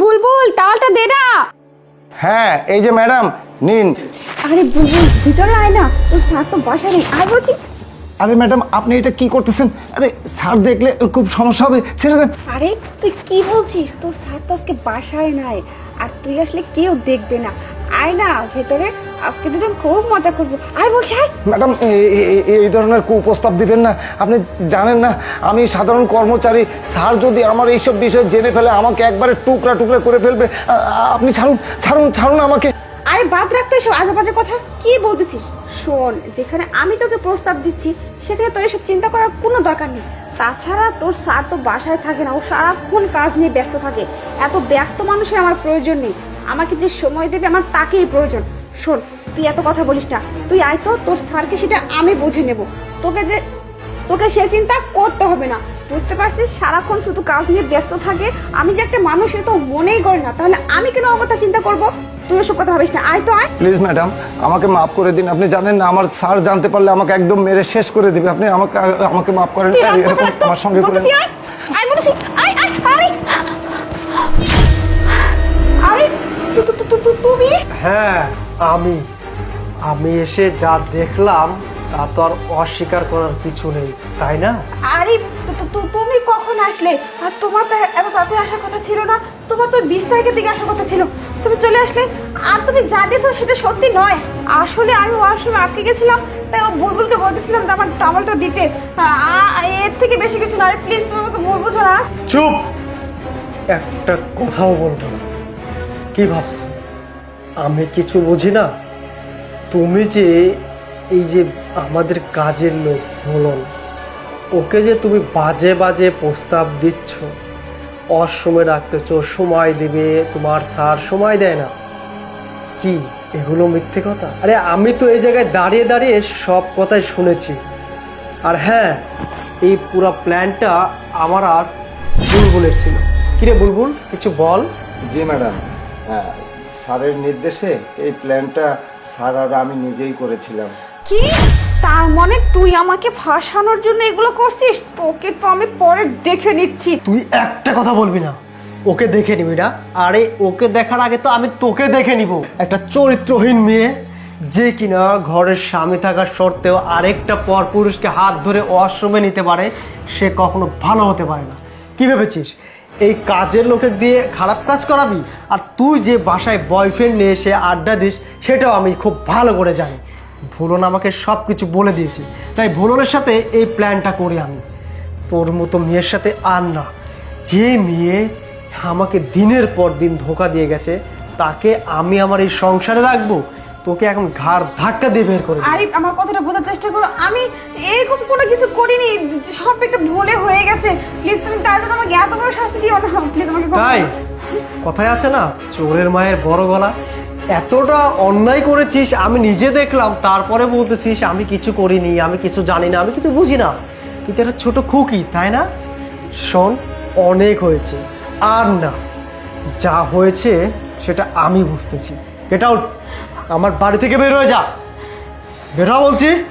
বুলবুল টাওয়ালটা দে না। হ্যাঁ এই যে ম্যাডাম নিন। আরে বুলবুল ভিতরে আয় না। তোর স্যার তো বাসা নেই। আর বলছি। আরে ম্যাডাম আপনি এটা কি করতেছেন? আরে স্যার দেখলে খুব সমস্যা হবে ছেড়ে দেন। আরে তুই কি বলছিস? তোর স্যার তো আজকে বাসায় নাই। আর তুই আসলে কেউ দেখবে না। আয় না ভেতরে। আজকে দুজন খুব মজা করব। আয় বলছি আয়। ম্যাডাম এই- ধরনের কুপ্রস্তাব দিবেন না। আপনি জানেন না আমি সাধারণ কর্মচারী। স্যার যদি আমার এইসব বিষয় জেনে ফেলে আমাকে একবারে টুকরা টুকরা করে ফেলবে আপনি ছাড়ুন ছাড়ুন ছাড়ুন আমাকে। আরে বাদ রাখতে এসব আজে বাজে কথা। কি বলতেছিস? শোন, যেখানে আমি তোকে প্রস্তাব দিচ্ছি, সেখানে তোর এসব চিন্তা করার কোনো দরকার নেই। তাছাড়া তোর স্যার তো বাসায় থাকে না, ও সারাক্ষণ কাজ নিয়ে ব্যস্ত থাকে। এত ব্যস্ত মানুষের আমার প্রয়োজন নেই। আমাকে যে সময় দেবে আমার তাকেই প্রয়োজন। শোন, তুই এত কথা বলিস না। তুই আয় তো, তোর স্যারকে সেটা আমি বুঝে নেব। তোকে যে তোকে সে চিন্তা করতে হবে না। বুঝতে পারছিস? সারাক্ষণ শুধু কাজ নিয়ে ব্যস্ত থাকে। আমি যে একটা মানুষ এ তো মনেই করে না। তাহলে আমি কেন আমার কথা চিন্তা করব? তুই ওসব কথা ভাবিস না। আয় তো আয়। প্লিজ ম্যাডাম আমাকে মাফ করে দিন। আপনি জানেন না আমার স্যার জানতে পারলে আমাকে একদম মেরে শেষ করে দিবে। আপনি আমাকে আমাকে মাফ করেন তুই আর রাগ করতে এরকম। আমার সঙ্গে করে বলতেছি আয়। আয় বলতেছি। আয় আয় আরে আরে তু- তু- তু- তু- তু- তুমি? হ্যাঁ আমি। আমি এসে যা দেখলাম তা তো আর অস্বীকার করার কিছু নেই তাই না? আরে তু- তুমি কখন আসলে? আর তোমার তো এত তাড়াতাড়ি আসার কথা ছিল না। তোমার তো বিশ তারিখের দিকে আসার কথা ছিল। তুমি চলে আসলে। আর তুমি যা দিয়েছ সেটা সত্যি নয়। আসলে আমি ওয়াশরুমে আটকে গেছিলাম, তাই বুলবুলকে বলতেছিলাম যে আমার টাওয়ালটা দিতে। এর থেকে বেশি কিছু না। আরে প্লিজ তুমি আমাকে ভুল বুঝো না। চুপ! একটা কথাও বলব না। কি ভাবছ? আমি কিছু বুঝি না? তুমি যে এই যে আমাদের কাজের লোক বলন ওকে যে তুমি বাজে বাজে প্রস্তাব দিচ্ছ অসময় রাখতেছ সময় দেবে তোমার স্যার সময় দেয় না। কি এগুলো মিথ্যে কথা? আরে আমি তো এই জায়গায় দাঁড়িয়ে দাঁড়িয়ে সব কথাই শুনেছি। আর হ্যাঁ এই পুরো প্ল্যানটা আমার আর বুলবুলের ছিল। কিরে বুলবুল কিছু বল? জি ম্যাডাম স্যারের নির্দেশে এই প্ল্যানটা স্যার আর আমি নিজেই করেছিলাম। কি? তার মানে তুই আমাকে ফাঁসানোর জন্য এগুলো করছিস? তোকে তো আমি পরে দেখে নিচ্ছি। তুই একটা কথা বলবি না। ওকে দেখে নিবি না। আরে, ওকে দেখার আগে তো আমি তোকে দেখে নিব। একটা চরিত্রহীন মেয়ে, যে কিনা ঘরের স্বামী থাকার সত্ত্বেও আরেকটা পর পুরুষকে হাত ধরে অশ্রমে নিতে পারে, সে কখনো ভালো হতে পারে না। কি ভেবেছিস? এই কাজের লোকে দিয়ে খারাপ কাজ করাবি? আর তুই যে বাসায় বয়ফ্রেন্ড নিয়ে এসে আড্ডা দিস, সেটাও আমি খুব ভালো করে জানি। ভুলন আমাকে সব কিছু বলে দিয়েছে। তাই ভুলনের সাথে এই প্ল্যানটা করি আমি। তোর মতো মেয়ের সাথে আর না। যে মেয়ে আমাকে দিনের পর দিন ধোকা দিয়ে গেছে তাকে আমি আমার এই সংসারে রাখব তোকে এখন ঘাড় ধাক্কা দিয়ে বের করে আরে আমার কথাটা বোঝার চেষ্টা করো। আমি এরকম কোনো কিছু করিনি সব একটা ভুলে হয়ে গেছে। প্লিজ তুমি তার জন্য আমাকে এত বড় শাস্তি দিও না। প্লিজ আমাকে তাই। কথায় আছে না চোরের মায়ের বড় গলা। এতটা অন্যায় করেছিস, আমি নিজে দেখলাম, তারপরে বলতেছিস, আমি কিছু করিনি, আমি কিছু জানি না, আমি কিছু বুঝি না। কিন্তু তো একটা ছোট খুকি, তাই না? শোন, অনেক হয়েছে। আর না, যা হয়েছে, সেটা আমি বুঝতেছি। গেট আউট আমার বাড়ি থেকে বের হয়ে যা। বের বলছি।